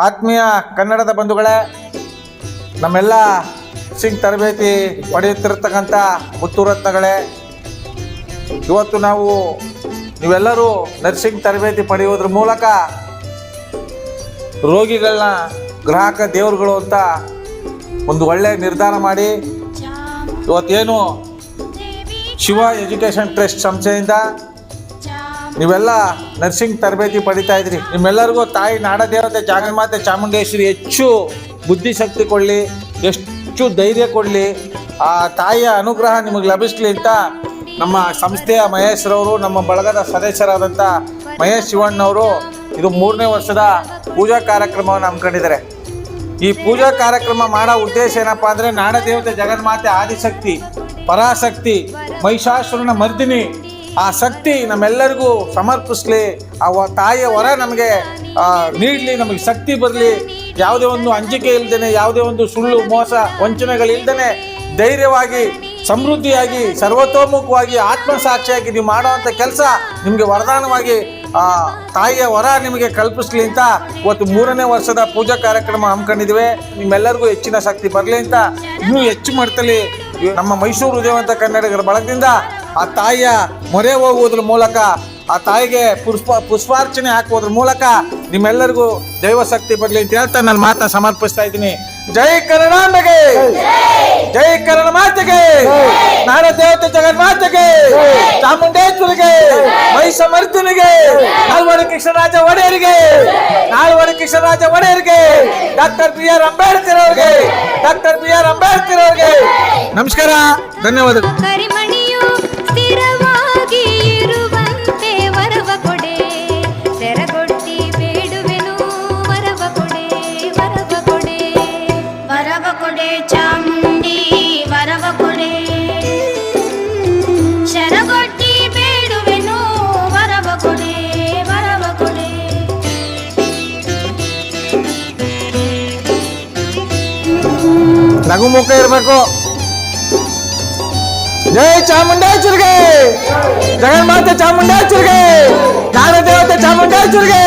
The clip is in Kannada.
ಆತ್ಮೀಯ ಕನ್ನಡದ ಬಂಧುಗಳೇ, ನಮ್ಮೆಲ್ಲ ಸಿಂಗ್ ತರಬೇತಿ ಪಡೆಯುತ್ತಿರತಕ್ಕಂಥ ಮುತ್ತುರತ್ನಗಳೇ ಇವತ್ತು ನಾವು ನೀವೆಲ್ಲರೂ ನರ್ಸಿಂಗ್ ತರಬೇತಿ ಪಡೆಯುವುದ್ರ ಮೂಲಕ ರೋಗಿಗಳನ್ನ ಗ್ರಾಹಕ ದೇವರುಗಳು ಅಂತ ಒಂದು ಒಳ್ಳೆಯ ನಿರ್ಧಾರ ಮಾಡಿ ಇವತ್ತೇನು ಶಿವ ಎಜುಕೇಷನ್ ಟ್ರಸ್ಟ್ ಸಂಸ್ಥೆಯಿಂದ ನೀವೆಲ್ಲ ನರ್ಸಿಂಗ್ ತರಬೇತಿ ಪಡಿತಾ ಇದ್ರಿ. ನಿಮ್ಮೆಲ್ಲರಿಗೂ ತಾಯಿ ನಾಡದೇವತೆ ಜಾಗನ್ಮಾತೆ ಚಾಮುಂಡೇಶ್ವರಿ ಹೆಚ್ಚು ಬುದ್ಧಿಶಕ್ತಿ ಕೊಡಲಿ ಎಷ್ಟು ಧೈರ್ಯ ಕೊಡಲಿ. ಆ ತಾಯಿಯ ಅನುಗ್ರಹ ನಿಮಗೆ ಲಭಿಸ್ಲಿ ಅಂತ ನಮ್ಮ ಸಂಸ್ಥೆಯ ಮಹೇಶ್ರವರು ನಮ್ಮ ಬಳಗದ ಸದಸ್ಯರಾದಂಥ ಮಹೇಶ್ ಶಿವಣ್ಣವರು ಇದು ಮೂರನೇ ವರ್ಷದ ಪೂಜಾ ಕಾರ್ಯಕ್ರಮವನ್ನು ಹಮ್ಮಿಕೊಂಡಿದ್ದಾರೆ. ಈ ಪೂಜಾ ಕಾರ್ಯಕ್ರಮ ಮಾಡೋ ಉದ್ದೇಶ ಏನಪ್ಪ ಅಂದರೆ ನಾಡದೇವತೆ ಜಗನ್ಮಾತೆ ಆದಿಶಕ್ತಿ, ಪರಾಶಕ್ತಿ, ಮಹಿಷಾಸುರನ ಮರ್ದಿನಿ ಆ ಶಕ್ತಿ ನಮ್ಮೆಲ್ಲರಿಗೂ ಸಮರ್ಪಿಸ್ಲಿ, ಆ ತಾಯಿಯ ವರ ನಮಗೆ ನೀಡಲಿ, ನಮಗೆ ಶಕ್ತಿ ಬರಲಿ. ಯಾವುದೇ ಒಂದು ಅಂಜಿಕೆ ಇಲ್ದೇನೆ, ಯಾವುದೇ ಒಂದು ಸುಳ್ಳು, ಮೋಸ ವಂಚನೆಗಳಿಲ್ದೇ ಧೈರ್ಯವಾಗಿ, ಸಮೃದ್ಧಿಯಾಗಿ, ಸರ್ವತೋಮುಖವಾಗಿ, ಆತ್ಮಸಾಕ್ಷಿಯಾಗಿ ನೀವು ಮಾಡುವಂಥ ಕೆಲಸ ನಿಮಗೆ ವರದಾನವಾಗಿ ತಾಯಿಯ ವರ ನಿಮಗೆ ಕಲ್ಪಿಸ್ಲಿ ಅಂತ ಇವತ್ತು ಮೂರನೇ ವರ್ಷದ ಪೂಜಾ ಕಾರ್ಯಕ್ರಮ ಹಮ್ಮಿಕೊಂಡಿದ್ವಿ ನಿಮ್ಮೆಲ್ಲರಿಗೂ ಹೆಚ್ಚಿನ ಶಕ್ತಿ ಬರಲಿ ಅಂತ ಇನ್ನೂ ಹೆಚ್ಚು ಮಾಡ್ತಲಿ ನಮ್ಮ ಮೈಸೂರು ಉದಯವಂತ ಕನ್ನಡಿಗರ ಬಳಗದಿಂದ ಆ ತಾಯಿಯ ಮೊರೆ ಹೋಗುವುದ್ರ ಮೂಲಕ, ಆ ತಾಯಿಗೆ ಪುಷ್ಪ, ಪುಷ್ಪಾರ್ಚನೆ ಹಾಕುವುದ್ರ ಮೂಲಕ ನಿಮ್ಮೆಲ್ಲರಿಗೂ ದೈವಶಕ್ತಿ ಬರಲಿ ಅಂತ ಹೇಳ್ತಾ ನಾನು ಮಾತನ್ನ ಸಮರ್ಪಿಸ್ತಾ ಇದ್ದೀನಿ. ಜೈ ಕನ್ನಡಾಂಬೆಗೆ ಜೈ ಕನ್ನಡ ಮಾತೆಗೆ! ನಾಡ ದೇವತೆ ಜಗನ್ಮಾತೆಗೆ! ಚಾಮುಂಡೇಶ್ವರಿಗೆ! ಮೈಸಮರ್ಧನಿಗೆ ನಾಲ್ವಡಿ ಕೃಷ್ಣರಾಜ ಒಡೆಯರಿಗೆ! ನಾಲ್ವಡಿ ಕೃಷ್ಣರಾಜ ಒಡೆಯರಿಗೆ! ಡಾಕ್ಟರ್ ಬಿ ಆರ್ ಅಂಬೇಡ್ಕರ್ ಅವರಿಗೆ! ಡಾಕ್ಟರ್ ಬಿ ಆರ್ ಅಂಬೇಡ್ಕರ್ ಅವರಿಗೆ! ನಮಸ್ಕಾರ, ಧನ್ಯವಾದಗಳು. ನಗುಮುಖ ಇರಬೇಕು. ಜೈ ಚಾಮುಂಡೇಶ್ವರಿಗೆ! ಜಗನ್ಮಾತೆ ಚಾಮುಂಡೇಶ್ವರಿಗೆ! ನಾಡ ದೇವತೆ ಚಾಮುಂಡೇಶ್ವರಿಗೆ!